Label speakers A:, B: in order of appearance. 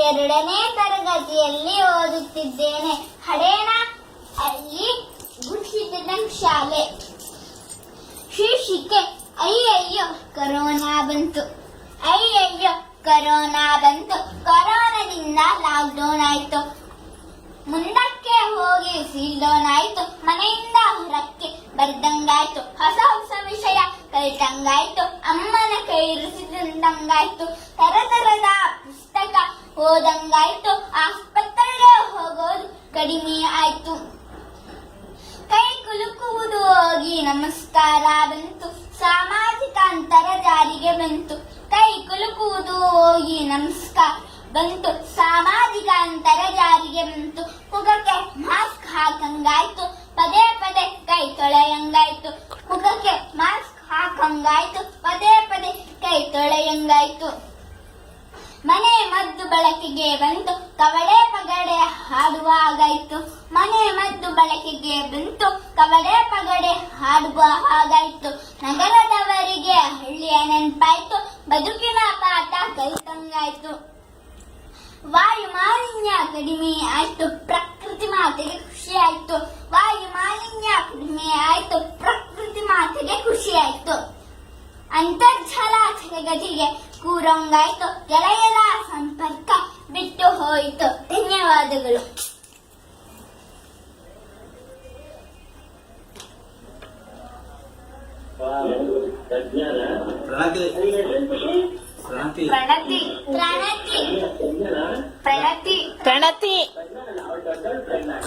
A: ಎರಡನೇ ತರಗತಿಯಲ್ಲಿ ಓದುತ್ತಿದ್ದೇನೆ. ಹಡೇನ ಅಲ್ಲಿ ಗುಡ್ಸಿದ್ದಂಗ್ ಶಾಲೆ. ಶೀರ್ಷಿಕೆ ಅಯ್ಯಯ್ಯೋ ಕರೋನಾ ಬಂತು. ಅಯ್ಯಯ್ಯೋ ಕರೋನಾ ಬಂತು. ಕರೋನಾದಿಂದ ಲಾಕ್ಡೌನ್ ಆಯ್ತು. ಮುಂದಕ್ಕೆ ಹೋಗಿ ಸೀಲ್ಡೌನ್ ಆಯ್ತು. ಮನೆಯಿಂದ ಹೊರಕ್ಕೆ ಬರ್ದಂಗಾಯ್ತು. ಹೊಸ ಹೊಸ ವಿಷಯ ಕಲಿತಂಗಾಯ್ತು. ಅಮ್ಮನ ಕೈ ಇರಿಸಿದಂಗಾಯ್ತು ತರ ತರದ ಓದಂಗಾಯ್ತು ಆಸ್ಪತ್ರೆಗೆ ಹೋಗೋದು ಕಡಿಮೆ ಆಯ್ತು. ಕೈ ಕುಲುಕುವುದು ಹೋಗಿ ನಮಸ್ಕಾರ ಬಂತು. ಸಾಮಾಜಿಕ ಅಂತರ ಜಾರಿಗೆ ಬಂತು. ಕೈ ಕುಲುಕುವುದು ಹೋಗಿ ನಮಸ್ಕಾರ ಬಂತು. ಸಾಮಾಜಿಕ ಅಂತರ ಜಾರಿಗೆ ಬಂತು. ಮುಖಕ್ಕೆ ಮಾಸ್ಕ್ ಹಾಕಂಗಾಯ್ತು. ಪದೇ ಪದೇ ಕೈ ತೊಳೆಯಂಗಾಯ್ತು. ಮುಖಕ್ಕೆ ಮಾಸ್ಕ್ ಹಾಕಂಗಾಯ್ತು. ಪದೇ ಪದೇ ಕೈ ತೊಳೆಯಂಗಾಯ್ತು. ಮನೆ ಮದ್ದು ಬಳಕೆಗೆ ಬಂತು. ಕವಡೆ ಪಗಡೆ ಹಾಡುವಾಗಾಯ್ತು. ಮನೆ ಮದ್ದು ಬಳಕೆಗೆ ಬಂತು. ಕವಡೆ ಪಗಡೆ ಹಾಡುವ ಹಾಗಾಯ್ತು ನಗರದವರಿಗೆ ಹಳ್ಳಿಯ ನೆನಪಾಯ್ತು. ಬದುಕಿನ ಪಾಠ ಕಲಿತಂಗಾಯ್ತು. ವಾಯು ಮಾಲಿನ್ಯ ಕಡಿಮೆ ಆಯ್ತು. ಪ್ರಕೃತಿ ಮಾತೆಗೆ ಖುಷಿ ಆಯ್ತು ವಾಯು ಮಾಲಿನ್ಯ ಕಡಿಮೆ ಆಯ್ತು. ಪ್ರಕೃತಿ ಮಾತೆಗೆ ಖುಷಿ ಆಯ್ತು ಅಂತರ್ಜಲ ಜಗತ್ತಿಗೆ ಕೂರಂಗಾಯ್ತು. ಗೆಳೆಯರ ಸಂಪರ್ಕ ಬಿಟ್ಟು ಹೋಯಿತು. ಧನ್ಯವಾದಗಳು. ಪ್ರಣತಿ. ಪ್ರಣತಿ. ಪ್ರಣತಿ.
B: ಪ್ರಣತಿ.